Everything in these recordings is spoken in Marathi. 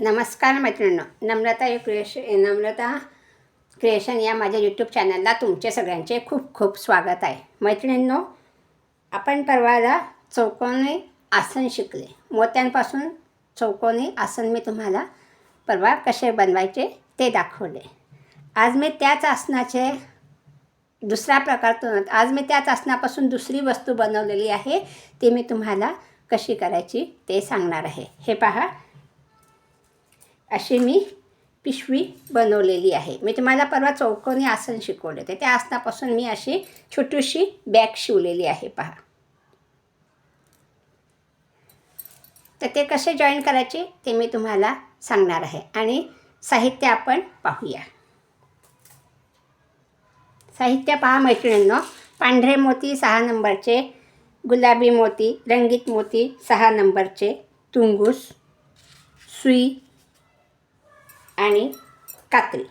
नमस्कार मैत्रिणींनो. नम्रता यू क्रिएश नम्रता क्रिएशन या माझ्या यूट्यूब चॅनलला तुमचे सगळ्यांचे खूप खूप स्वागत आहे. मैत्रिणींनो आपण परवाला चौकोनी आसन शिकले. मोत्यांपासून चौकोनी आसन मी तुम्हाला परवा कसे बनवायचे ते दाखवले. आज मी त्याच आसनाचे दुसरा प्रकार आज मी त्याच आसनापासून दुसरी वस्तू बनवलेली आहे ती मी तुम्हाला कशी करायची ते सांगणार आहे. हे पहा. अशी मी पिशवी बनवलेली आहे. म्हणजे मी तुम्हाला परवा चौकोनी आसन शिकवले होते. त्या आसनापासून मी अशी छोटीशी बॅग शिवलेली आहे पहा. तर ते कसे जॉईन करायचे ते मी तुम्हाला सांगणार आहे. आणि साहित्य आपण पाहूया. साहित्य पहा मैत्रिणींनो. पांढरे मोती सहा नंबरचे गुलाबी मोती रंगीत मोती सहा नंबरचे तुंगूस सुई आणि कात्री.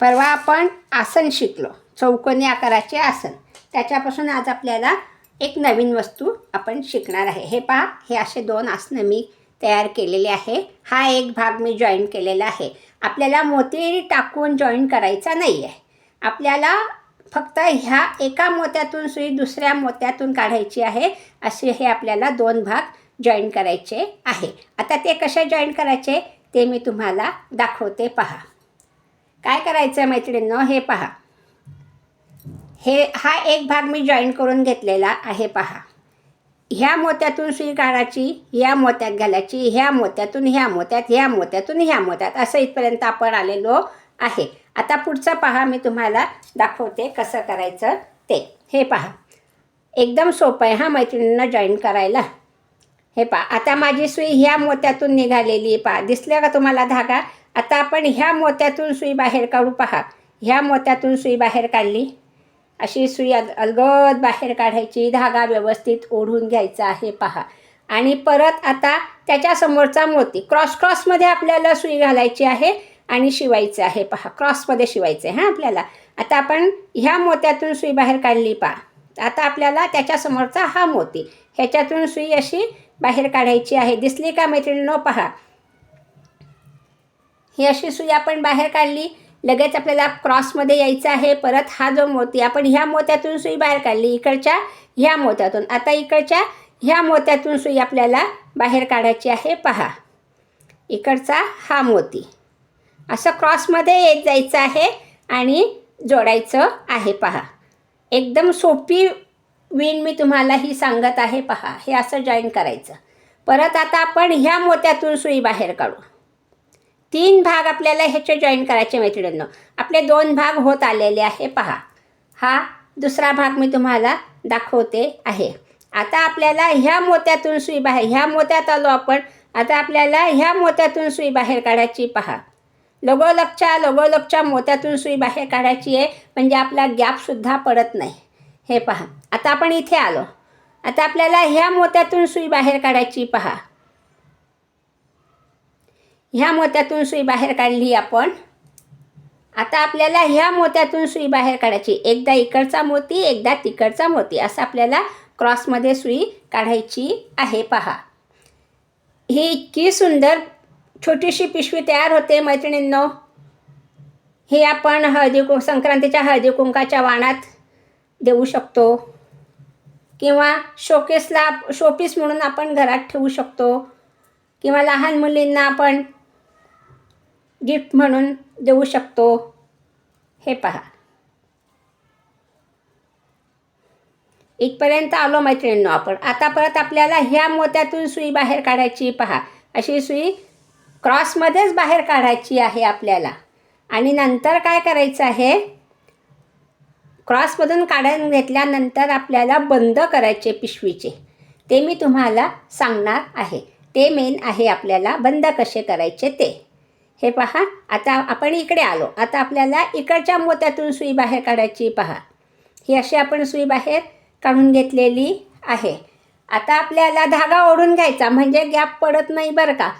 परवा आपण आसन शिकलो चौकोनी आकाराचे आसन. त्याच्यापासून आज आपल्याला एक नवीन वस्तू आपण शिकणार आहे. हे पहा हे असे दोन आसनं मी तयार केलेले आहे. हा एक भाग मी जॉईन केलेला आहे. आपल्याला मोती टाकून जॉईन करायचा नाही आहे आपल्याला फक्त ह्या एका मोत्यातून सुई दुसऱ्या मोत्यातून काढायची आहे. असे हे आपल्याला दोन भाग जॉईन करायचे आहे. आता ते कसे जॉईन करायचे ते मी तुम्हाला दाखवते पहा. काय करायचं मैत्रिणींनो हे पहा. हे हा एक भाग मी जॉईन करून घेतलेला आहे पहा. ह्या मोत्यातून सुई काढायची ह्या मोत्यात घालायची ह्या मोत्यातून ह्या मोत्यात ह्या मोत्यातून ह्या मोत्यात असं इथपर्यंत आपण आलेलो आहे. आता पुढचं पहा मी तुम्हाला दाखवते कसं करायचं ते. हे पहा. एकदम सोपं आहे हा मैत्रिणींना जॉईन करायला. हे पहा आता माझी सुई ह्या मोत्यातून निघालेली पहा. दिसल्या का तुम्हाला धागा? आता आपण ह्या मोत्यातून सुई बाहेर काढू पहा. ह्या मोत्यातून सुई बाहेर काढली. अशी सुई अलगद बाहेर काढायची धागा व्यवस्थित ओढून घ्यायचा आहे पहा. आणि परत आता त्याच्यासमोरचा मोती. क्रॉस क्रॉसमध्ये आपल्याला सुई घालायची आहे आणि शिवायचं आहे पहा. क्रॉसमध्ये शिवायचं आहे हां आपल्याला. आता आपण ह्या मोत्यातून सुई बाहेर काढली पहा. आता आपल्याला त्याच्यासमोरचा हा मोती. ह्याच्यातून सुई अशी बाहेर काढायची आहे. दिसली का मैत्रिणीनो पहा. ही अशी सुई आपण बाहेर काढली लगेच आपल्याला क्रॉसमध्ये यायचं आहे. परत हा जो मोती आपण ह्या मोत्यातून सुई बाहेर काढली. इकडच्या ह्या मोत्यातून. आता इकडच्या ह्या मोत्यातून सुई आपल्याला बाहेर काढायची आहे. पहा. इकडचा हा मोती. असं क्रॉसमध्ये येत जायचं आहे आणि जोडायचं आहे. पहा. एकदम सोपी विण मी तुम्हाला ही सांगत आहे पहा हे असं जॉईन करायचं. परत आता आपण ह्या मोत्यातून सुई बाहेर काढू. तीन भाग आपल्याला ह्याचे जॉईन करायचे मैत्रिणींनो. आपले दोन भाग होत आलेले आहे पहा. हा दुसरा भाग मी तुम्हाला दाखवते आहे. आता आपल्याला ह्या मोत्यातून सुई बाहेर ह्या मोत्यात आलो आपण. आता आपल्याला ह्या मोत्यातून सुई बाहेर काढायची पहा. लगोलगच्या लगोलगच्या मोत्यातून सुई बाहेर काढायची आहे म्हणजे आपला गॅपसुद्धा पडत नाही. हे पहा आता आपण इथे आलो. आता आपल्याला ह्या मोत्यातून सुई बाहेर काढायची पहा. ह्या मोत्यातून सुई बाहेर काढली आपण. आता आपल्याला ह्या मोत्यातून सुई बाहेर काढायची. एकदा इकडचा मोती एकदा तिकडचा मोती. असं आपल्याला क्रॉसमध्ये सुई काढायची आहे पहा. ही इतकी सुंदर छोटीशी पिशवी तयार होते मैत्रिणींनो. हे आपण हळदी कु संक्रांतीच्या हळदी कुंकाच्या वाणात देऊ शकतो. किंवा शोकेसला शोपीस म्हणून आपण घरात ठेवू शकतो. किंवा लहान मुलींना आपण गिफ्ट म्हणून देऊ शकतो. हे पहा. इथपर्यंत आलो मैत्रिणींनो आपण. आता परत आपल्याला ह्या मोत्यातून सुई बाहेर काढायची पहा. अशी सुई क्रॉसमध्येच बाहेर काढायची आहे आपल्याला. आणि नंतर काय करायचं आहे? क्रॉसमधून काढून घेतल्यानंतर आपल्याला बंद करायचे पिशवीचे. ते मी तुम्हाला सांगणार आहे. ते मेन आहे आपल्याला बंद कसे करायचे ते. हे पहा आता आपण इकडे आलो. आता आपल्याला इकडच्या मोत्यातून सुई बाहेर काढायची पहा. ही अशी आपण सुई बाहेर काढून घेतलेली आहे. आता आपल्याला धागा ओढून घ्यायचा म्हणजे गॅप पडत नाही बरं का.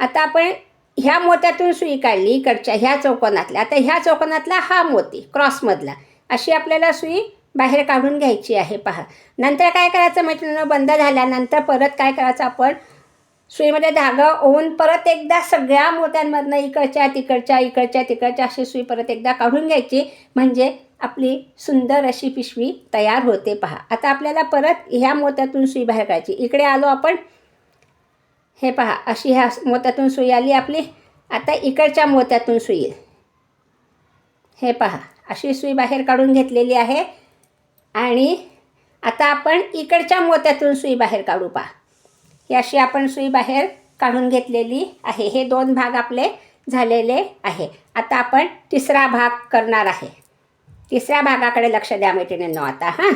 आता आपण ह्या मोत्यातून सुई काढली इकडच्या ह्या चौकोनातल्या. आता ह्या चौकोनातला हा मोती क्रॉसमधला. अशी आपल्याला सुई बाहेर काढून घ्यायची आहे पहा. नंतर काय करायचं मैत्रिणीनं? बंद झाल्यानंतर परत काय करायचं आपण? सुईमध्ये धागा ओवून परत एकदा सगळ्या मोत्यांमधनं इकडच्या तिकडच्या इकडच्या तिकडच्या अशी सुई परत एकदा काढून घ्यायची. म्हणजे आपली सुंदर अशी पिशवी तयार होते पहा. आता आपल्याला परत ह्या मोत्यातून सुई बाहेर काढायची. इकडे आलो आपण. हे पहा अशी ह्या मोत्यातून सुई आली आपली. आता इकडच्या मोत्यातून सुई. येईल हे पहा. अशी सुई बाहेर काढून घेतलेली आहे. आणि आता आपण इकडच्या मोत्यातून सुई बाहेर काढू पहा. ही अशी आपण सुई बाहेर काढून घेतलेली आहे. हे दोन भाग आपले झालेले आहे. आता आपण तिसरा भाग करणार आहे. तिसऱ्या भागाकडे लक्ष द्या मैत्रिणींनो आता हां.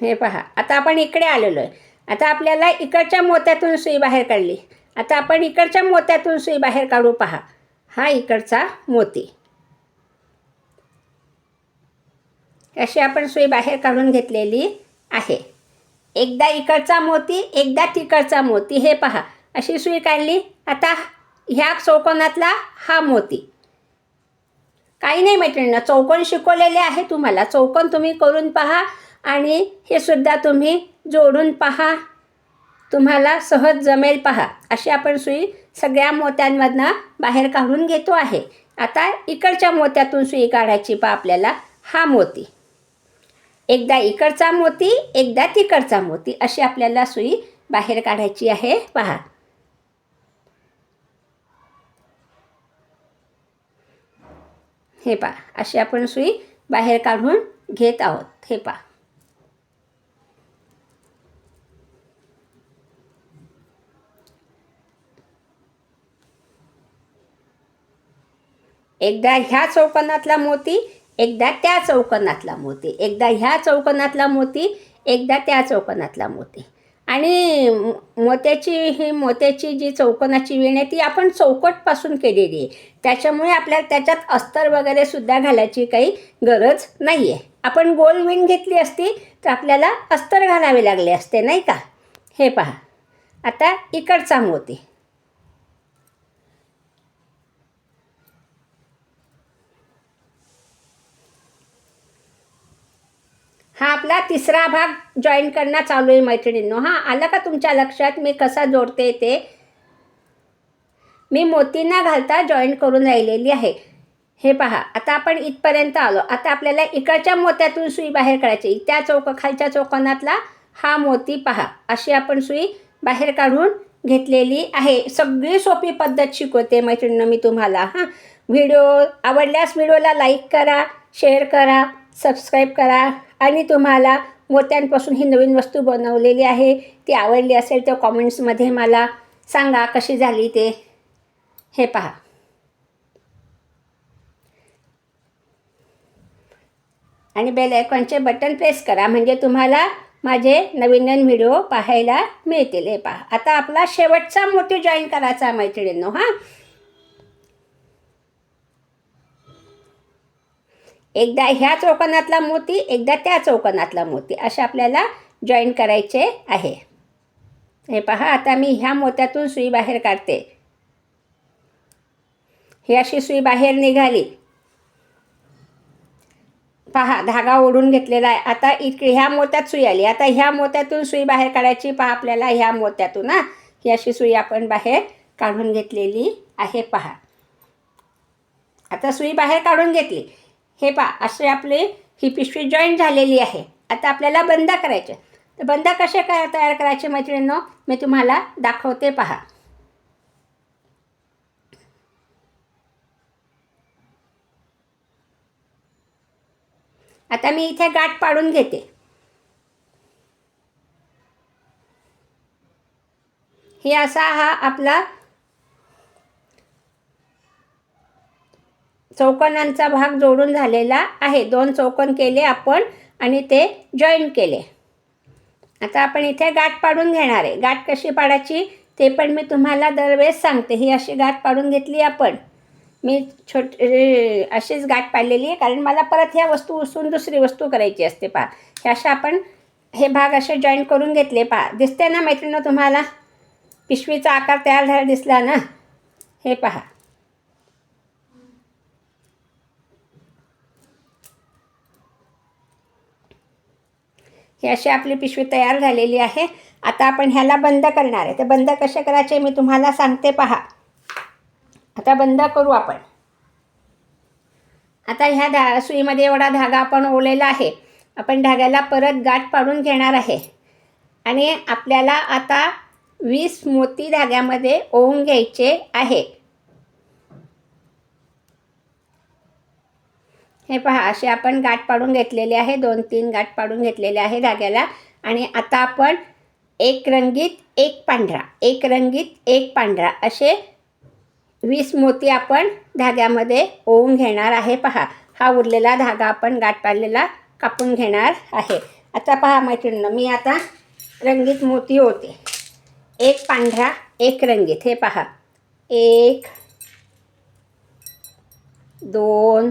हे पहा आता आपण इकडे आलेलो आहे. आता आपल्याला इकडच्या मोत्यातून सुई बाहेर काढली. आता आपण इकडच्या मोत्यातून सुई बाहेर काढू पहा. हा इकडचा मोती. अशी आपण सुई बाहेर काढून घेतलेली आहे. एकदा इकडचा मोती एकदा तिकडचा मोती हे पहा. अशी सुई काढली. आता ह्या चौकोनातला हा मोती. काही नाही मैत्रिणींना चौकोन शिकवलेले आहे तुम्हाला. चौकोन तुम्ही करून पहा आणि हे सुद्धा तुम्ही जोडून पहा. तुम्हाला सहज जमेल पहा. अशी आपण सुई सगळ्या मोत्यांमधनं बाहेर काढून घेतो आहे. आता इकडच्या मोत्यातून सुई काढायची पहा आपल्याला. हा मोती. एकदा इकडचा मोती एकदा तिकडचा मोती. अशी आपल्याला सुई बाहेर काढायची आहे. पहा. हे पहा. अशी आपण सुई बाहेर काढून घेत आहोत. हे पहा. एकदा ह्या चौकनातला मोती एकदा त्या चौकोनातला मोती एकदा ह्या चौकोनातला मोती एकदा त्या चौकनातला मोती. आणि मोत्याची ही मोत्याची जी चौकोनाची विण आहे ती आपण चौकटपासून केलेली आहे. त्याच्यामुळे आपल्याला त्याच्यात अस्तर वगैरे सुद्धा घालायची काही गरज नाही आहे आपण गोल विण घेतली असती तर आपल्याला अस्तर घालावे लागले असते नाही का? हे पहा. आता इकडचा मोती. हा आपला तिसरा भाग जॉईन करणं चालू आहे मैत्रिणींनो. हां आलं का तुमच्या लक्षात? मी कसा जोडते ते? मी मोती न घालता जॉईन करून राहिलेली आहे. हे पहा आता आपण इथपर्यंत आलो. आता आपल्याला इकडच्या मोत्यातून सुई बाहेर काढायची. त्या चौक खालच्या चौकोनातला हा मोती पहा. अशी आपण सुई बाहेर काढून घेतलेली आहे. सगळी सोपी पद्धत शिकवते मैत्रिणीनं मी तुम्हाला. हां व्हिडिओ आवडल्यास व्हिडिओला लाईक करा शेअर करा सबस्क्राईब करा. आणि तुम्हाला मोत्यांपासून ही नवीन वस्तू बनवलेली आहे ती आवडली असेल तर कॉमेंट्समध्ये मला सांगा कशी झाली ते. हे पहा. आणि बेल आयकॉनचे बटन प्रेस करा म्हणजे तुम्हाला माझे नवीन नवीन व्हिडिओ पाहायला मिळतील. हे पहा. आता आपला शेवटचा मोती जॉईन करायचा मैत्रिणींनो हां. एकदा ह्या चौकोनातला मोती एकदा त्या चौकोनातला मोती. असे आपल्याला जॉईन करायचे आहे. हे पहा आता मी ह्या मोत्यातून सुई बाहेर काढते. ही अशी सुई बाहेर निघाली. पहा धागा ओढून घेतलेला आहे. आता इकडे ह्या मोत्यात सुई आली. आता ह्या मोत्यातून सुई बाहेर काढायची पहा आपल्याला ह्या मोत्यातून हा. ही अशी सुई आपण बाहेर काढून घेतलेली आहे पहा. आता सुई बाहेर काढून घेतली. हे पा असे आपली ही पिशवी जॉईंट झालेली आहे. आता आपल्याला बंद करायचे. तर बंद कसे काय तयार करायचे मैत्रिणींनो? मी तुम्हाला दाखवते पहा. आता मी इथे गाठ पाडून घेते. हे असा हा आपला चौकोनांचा भाग जोडून झालेला आहे. दोन चौकोन केले आपण आणि ते जॉईन केले. आता आपण इथे गाठ पाडून घेणार आहे. गाठ कशी पाडायची ते पण मी तुम्हाला दरवेळेस सांगते. ही अशी गाठ पाडून घेतली आपण. मी छोट अशीच गाठ पाडलेली आहे. कारण मला परत ह्या वस्तू उसून दुसरी वस्तू करायची असते पहा. हे अशा आपण हे भाग असे जॉईन करून घेतले पहा. दिसते ना मैत्रिणी तुम्हाला? पिशवीचा आकार तयार झाला दिसला ना? हे पहा. ही अशी आपली पिशवी तयार झालेली आहे. आता आपण ह्याला बंद करणार आहे. ते बंद कसे करायचे मी तुम्हाला सांगते पहा. आता बंद करू आपण. आता ह्या धा सुईमध्ये एवढा धागा आपण ओलेला आहे. आपण धाग्याला परत गाठ पाडून घेणार आहे. आणि आपल्याला आता वीस मोती धाग्यामध्ये ओवून घ्यायचे आहे. हे पहा असे आपण गाठ पाडून घेतलेले आहे दोन तीन गाठ पाडून घेतलेले आहे धाग्याला. आणि आता आपण एक रंगीत एक पांढरा एक रंगीत एक पांढरा असे वीस मोती आपण धाग्यामध्ये ओवून घेणार आहे. पहा हा उरलेला धागा आपण गाठ पाडलेला कापून घेणार आहे. आता पहा मैत्रिणीनं मी आता रंगीत मोती होते एक पांढरा एक रंगीत. हे पहा. एक दोन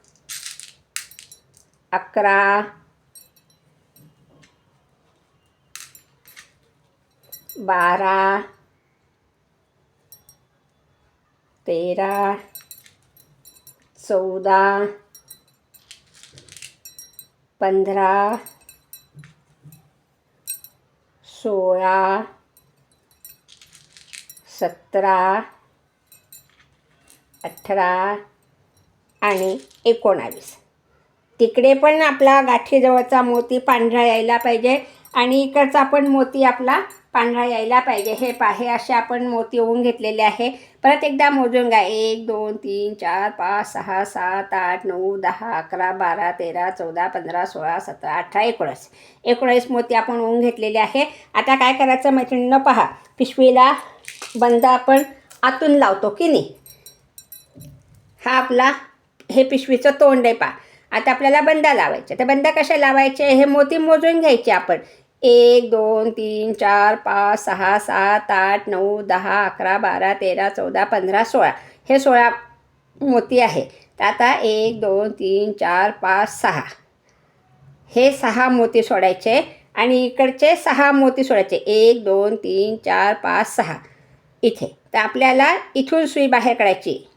अकरा. बारा. तेरा. चौदा. पंधरा. सोळा. सतरा. अठरा. आणि एकोणावीस. तिकडे पण आपला गाठीजवळचा मोती पांढरा यायला पाहिजे आणि इकडचा पण मोती आपला पांढरा यायला पाहिजे. हे पाहे असे आपण मोती होऊन घेतलेले आहे. परत एकदा मोजून घ्या. एक दोन तीन चार पाच सहा सात आठ नऊ दहा अकरा बारा तेरा चौदा पंधरा सोळा सतरा अठरा एकोणीस. एकोणीस मोती आपण होऊन घेतलेले आहे. आता काय करायचं मैत्रिणीनं पहा. पिशवीला बंद आपण आतून लावतो की नाही? हा आपला हे पिशवीचं तोंड आहे पहा. आता आपल्याला बंदा लावायचे. तर बंदा कसे लावायचे? हे मोती मोजून घ्यायचे आपण. एक दोन तीन चार पाच सहा सात आठ नऊ दहा अकरा बारा तेरा चौदा पंधरा सोळा. हे सोळा मोती आहे. तर आता एक दोन तीन चार पाच सहा. हे सहा मोती सोडायचे आणि इकडचे सहा मोती सोडायचे. एक दोन तीन चार पाच सहा. इथे. तर आपल्याला इथून सुई बाहेर काढायची.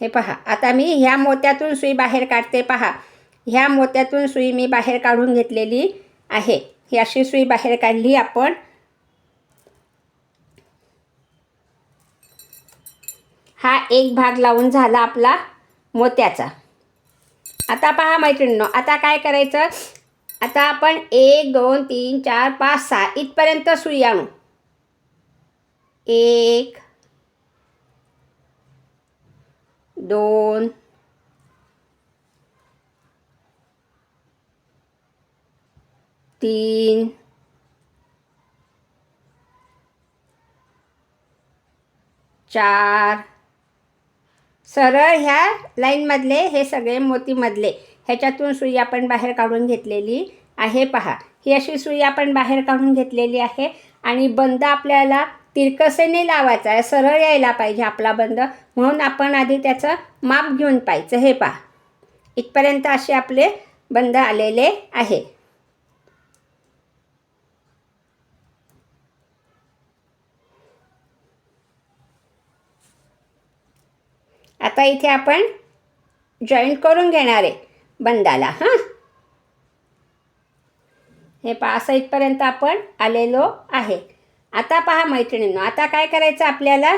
हे पहा. आता मी ह्या मोत्यातून सुई बाहेर काढते पहा. ह्या मोत्यातून सुई मी बाहेर काढून घेतलेली आहे. ही अशी सुई बाहेर काढली आपण. हा एक भाग लावून झाला आपला मोत्याचा. आता पहा मैत्रिणींनो आता काय करायचं? आता आपण एक दोन तीन चार पाच सहा इथपर्यंत सुई आणू. एक दोन. तीन. चार. सरळ ह्या लाईनमधले हे सगळे मोतीमधले. ह्याच्यातून सुई आपण बाहेर काढून घेतलेली आहे पहा. ही अशी सुई आपण बाहेर काढून घेतलेली आहे आणि बंद आपल्याला तिरकसेने लावायचा आहे. सरळ यायला पाहिजे आपला बंद. म्हणून आपण आधी त्याचं माप घेऊन पाहायचं. हे पहा. इथपर्यंत असे आपले बंद आलेले आहे. आता इथे आपण जॉईंट करून घेणार आहे बंदाला हां? हे पहा असं इथपर्यंत आपण आलेलो आहे. आता पहा मैत्रिणींनो आता काय करायचं आपल्याला?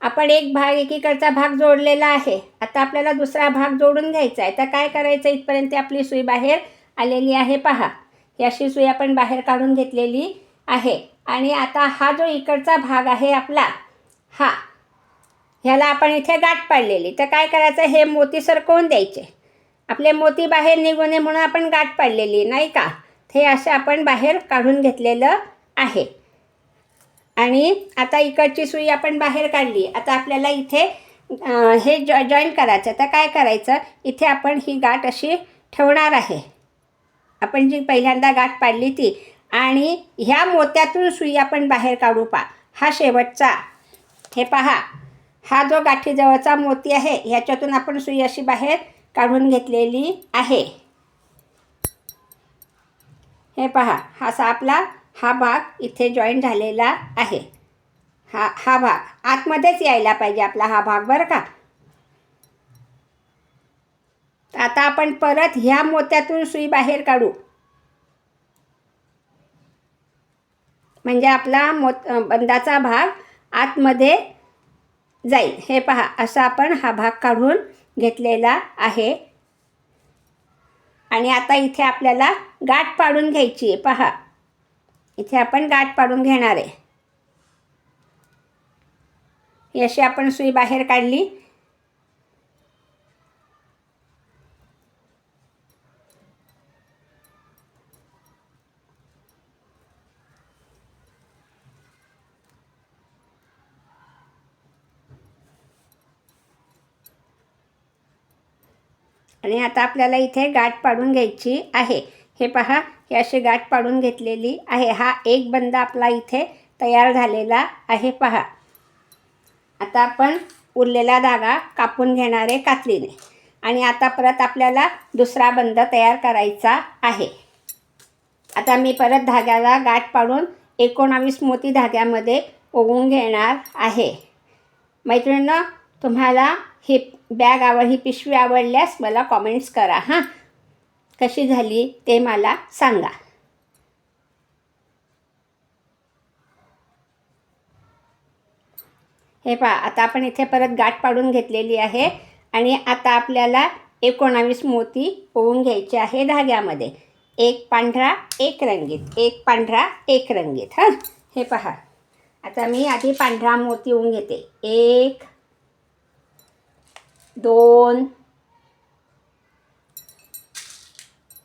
आपण एक भाग एकीकडचा भाग जोडलेला आहे. आता आपल्याला दुसरा भाग जोडून घ्यायचा आहे. तर काय करायचं? इथपर्यंत आपली सुई बाहेर आलेली आहे. पहा. ही अशी सुई आपण बाहेर काढून घेतलेली आहे. आणि आता हा जो इकडचा भाग आहे आपला हा ह्याला आपण इथे गाठ पाडलेली. तर काय करायचं? हे मोती सरकवून द्यायचे. आपले मोती बाहेर निघू नये म्हणून आपण गाठ पाडलेली नाही का? हे असं आपण बाहेर काढून घेतलेलं आहे. आणि आता इकडची सुई आपण बाहेर काढली. आता आपल्याला इथे हे जॉ जॉईन करायचं. तर काय करायचं? इथे आपण ही गाठ अशी ठेवणार आहे. आपण जी पहिल्यांदा गाठ पाडली ती. आणि ह्या मोत्यातून सुई आपण बाहेर काढू पा. हा शेवटचा. हे पहा. हा जो गाठीजवळचा मोती आहे ह्याच्यातून आपण सुई अशी बाहेर काढून घेतलेली आहे. हे पहा. हा असा आपला हा भाग इथे जॉईन झालेला आहे. हा हा भाग आतमध्येच यायला पाहिजे आपला हा भाग बरं का? आता आपण परत ह्या मोत्यातून सुई बाहेर काढू. म्हणजे आपला मोत बंदाचा भाग आतमध्ये जाईल. हे पहा असा आपण हा भाग काढून घेतलेला आहे. आणि आता इथे आपल्याला गाठ पाडून घ्यायची आहे. पहा. इथे आपण गाठ पाडून घेणार आहे. अशी आपण सुई बाहेर काढली. आणि आता आपल्याला इथे गाठ पाडून घ्यायची आहे. हे पहा ही अशी गाठ पाडून घेतलेली आहे. हा एक बंद आपला इथे तयार झालेला आहे पहा. आता आपण उरलेला धागा कापून घेणार आहे कातलीने. आणि आता परत आपल्याला दुसरा बंद तयार करायचा आहे. आता मी परत धाग्याला गाठ पाडून एकोणावीस मोती धाग्यामध्ये ओवून घेणार आहे. मैत्रिणीनं तुम्हाला ही बॅग आवड ही पिशवी आवडल्यास मला कॉमेंट्स करा हां. कशी झाली ते मला सांगा. हे पहा आता आपण इथे परत गाठ पाडून घेतलेली आहे आणि आता आपल्याला एकोणावीस मोती होऊन घ्यायचे आहे धाग्यामध्ये. एक पांढरा एक रंगीत. एक पांढरा एक रंगीत. हां? हे पहा. आता मी आधी पांढरा मोती होऊन घेते. एक दोन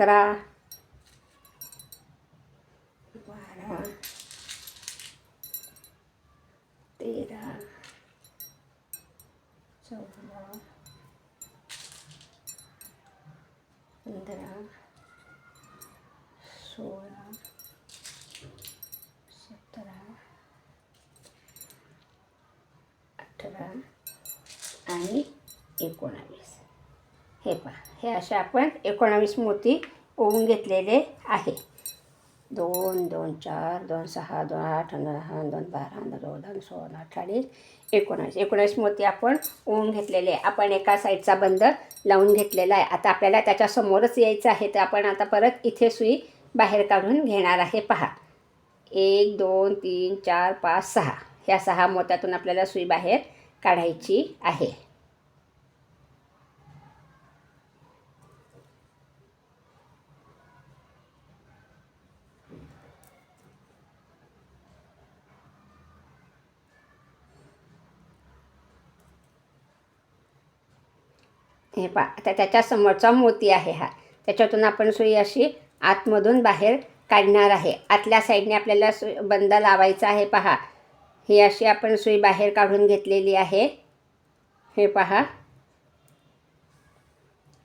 अकरा बारा तेरा. चौदा पंधरा सोळा सतरा अठरा आणि एकोणावीस हे असे आपण एकोणावीस मोती ओवून घेतलेले आहे. दोन दोन चार दोन सहा दोन आठ दोन दहा दोन बारा दोन चौदा दोन सोळा अठ्ठावीस एकोणावीस. एकोणावीस मोती आपण ओवून घेतलेले. आहे आपण एका साईडचा बंद लावून घेतलेला आहे. आता आपल्याला त्याच्यासमोरच यायचं आहे तर आपण आता परत इथे सुई बाहेर काढून घेणार आहे. पहा. एक दोन तीन चार पाच सहा. ह्या सहा मोत्यातून आपल्याला सुई बाहेर काढायची आहे. हे पा आता त्याच्या समोरचा मोती आहे हा. त्याच्यातून आपण सुई अशी आतमधून बाहेर काढणार आहे. आतल्या साईडने आपल्याला सुई बंद लावायचा आहे पहा. ही अशी आपण सुई बाहेर काढून घेतलेली आहे. हे पहा.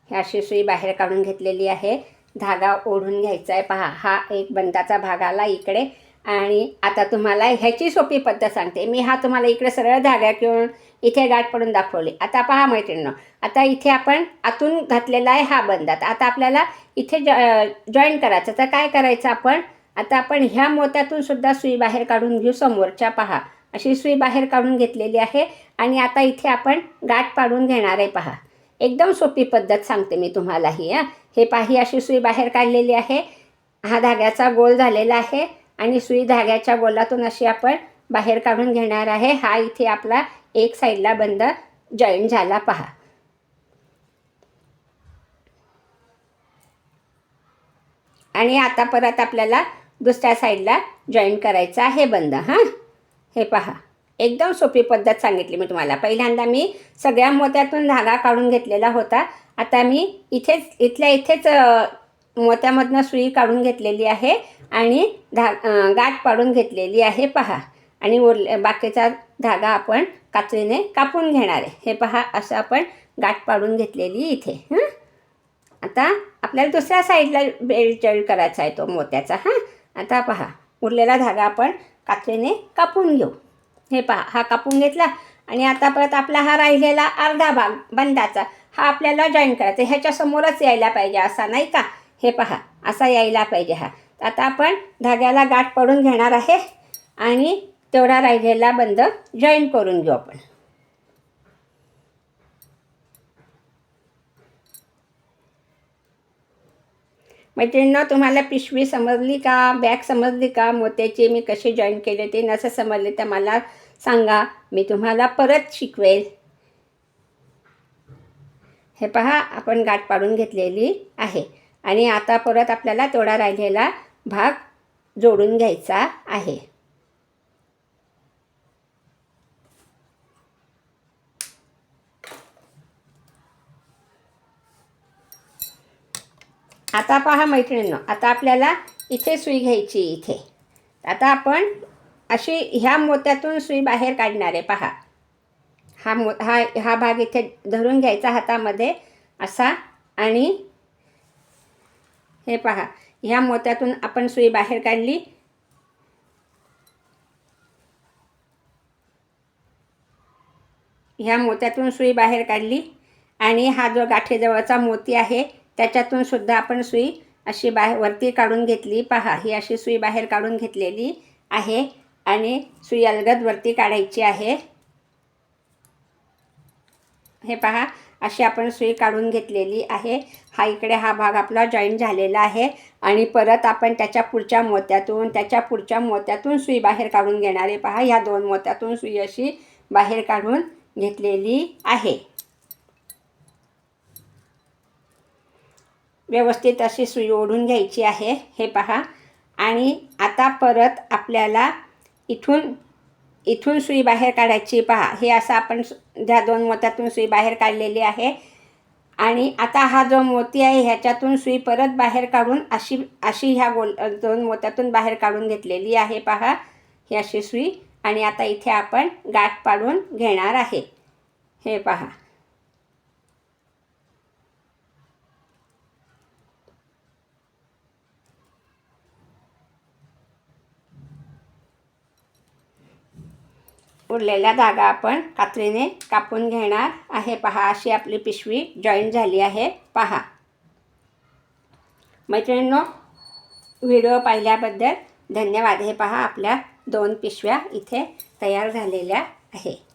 ही अशी सुई बाहेर काढून घेतलेली आहे. धागा ओढून घ्यायचा आहे पहा. हा एक बंदाचा भाग आला इकडे. आणि आता तुम्हाला ह्याची सोपी पद्धत सांगते. मी हा तुम्हाला इकडे सरळ धागा घेऊन इथे गाठ पडून दाखवली. आता पहा मैत्रिणीनं आता इथे आपण आतून घातलेला आहे हा बंदात आता आपल्याला इथे जॉ जॉईन करायचं. तर काय करायचं आपण? आता आपण ह्या मोत्यातून सुद्धा सुई बाहेर काढून घेऊ समोरच्या. पहा अशी सुई बाहेर काढून घेतलेली आहे आणि आता इथे आपण गाठ पाडून घेणार आहे. पहा एकदम सोपी पद्धत सांगते मी तुम्हाला ही हां. हे पाही अशी सुई बाहेर काढलेली आहे. हा धाग्याचा गोल झालेला आहे आणि सुई धाग्याच्या गोलातून अशी आपण बाहेर काढून घेणार आहे. हा इथे आपला एक साईडला बंद जॉईन झाला पहा. आणि आता परत आपल्याला दुसऱ्या साईडला जॉईन करायचं आहे बंद हां? हे पहा. एकदम सोपी पद्धत सांगितली मी तुम्हाला. पहिल्यांदा मी सगळ्या मोत्यातून धागा काढून घेतलेला होता. आता मी इथेच इथल्या इथेच मोत्यामधनं सुई काढून घेतलेली आहे आणि धा गाठ पाडून घेतलेली आहे पहा. आणि उरले बाकीचा धागा आपण कात्रीने कापून घेणार आहे. हे पहा असं आपण गाठ पाडून घेतलेली इथे हं? आता आपल्याला दुसऱ्या साईडला बेल्ट जॉईन करायचा आहे तो मोत्याचा हां? आता पहा उरलेला धागा आपण कात्रीने कापून घेऊ. हे पहा हा कापून घेतला आणि आता परत आपला हा राहिलेला अर्धा भाग बंदाचा हा आपल्याला जॉईन करायचा ह्याच्या समोरच यायला पाहिजे असा नाही का? हे पहा असा यायला पाहिजे हा. आता आपण धाग्याला गाठ पडून घेणार आहे आणि तेवढा राहिलेला बंद जॉईन करून घेऊ आपण. मैत्रिणींना तुम्हाला पिशवी समजली का? बॅग समजली का? मोत्याची मी कशी जॉईन केले ते नसं समजले तर मला सांगा. मी तुम्हाला परत शिकवेल. हे पहा आपण गाठ पाडून घेतलेली आहे. आणि आता परत आपल्याला तेवढा राहिलेला भाग जोडून घ्यायचा आहे. आता पहा मैत्रिणींनो आता आपल्याला इथे सुई घ्यायची इथे. आता आपण अशी ह्या मोत्यातून सुई बाहेर काढणार आहे पहा. हा मो हा हा भाग इथे धरून घ्यायचा हातामध्ये असा आणि हे पहा ह्या मोत्यातून आपण सुई बाहेर काढली. ह्या मोत्यातून सुई बाहेर काढली आणि हा जो गाठीजवळचा मोती आहे त्याच्यातून सुद्धा आपण सुई अशी बाहेर वरती काढून घेतली. पहा ही अशी सुई बाहेर काढून घेतलेली आहे आणि सुई अलगद वरती काढायची आहे. हे पहा अशी आपण सुई काढून घेतलेली आहे. हा इकडे हा भाग आपला जॉईन झालेला आहे आणि परत आपण त्याच्या पुढच्या मोत्यातून त्याच्या पुढच्या मोत्यातून सुई बाहेर काढून घेणार आहे. पहा ह्या दोन मोत्यातून सुई अशी बाहेर काढून घेतलेली आहे. व्यवस्थित अशी सुई ओढून घ्यायची आहे. हे पहा. आणि आता परत आपल्याला इथून इथून सुई बाहेर काढायची. पहा. हे असं आपण सु- ज्या दोन मोत्यातून सुई बाहेर काढलेली आहे. आणि आता हा जो मोती आहे ह्याच्यातून सुई परत बाहेर काढून अशी अशी ह्या गोल दोन मोत्यातून बाहेर काढून घेतलेली आहे. पहा. ही अशी सुई. आणि आता इथे आपण गाठ पाडून घेणार आहे. हे पहा. उरलेला धागा आपण कात्रीने कापून घेणार आहे. पहा अशी आपली पिशवी जॉईन झाली आहे. पहा. मैत्रिणींनो व्हिडिओ पाहिल्याबद्दल धन्यवाद. हे पहा आपल्या दोन पिशव्या इथे तयार झालेल्या आहे.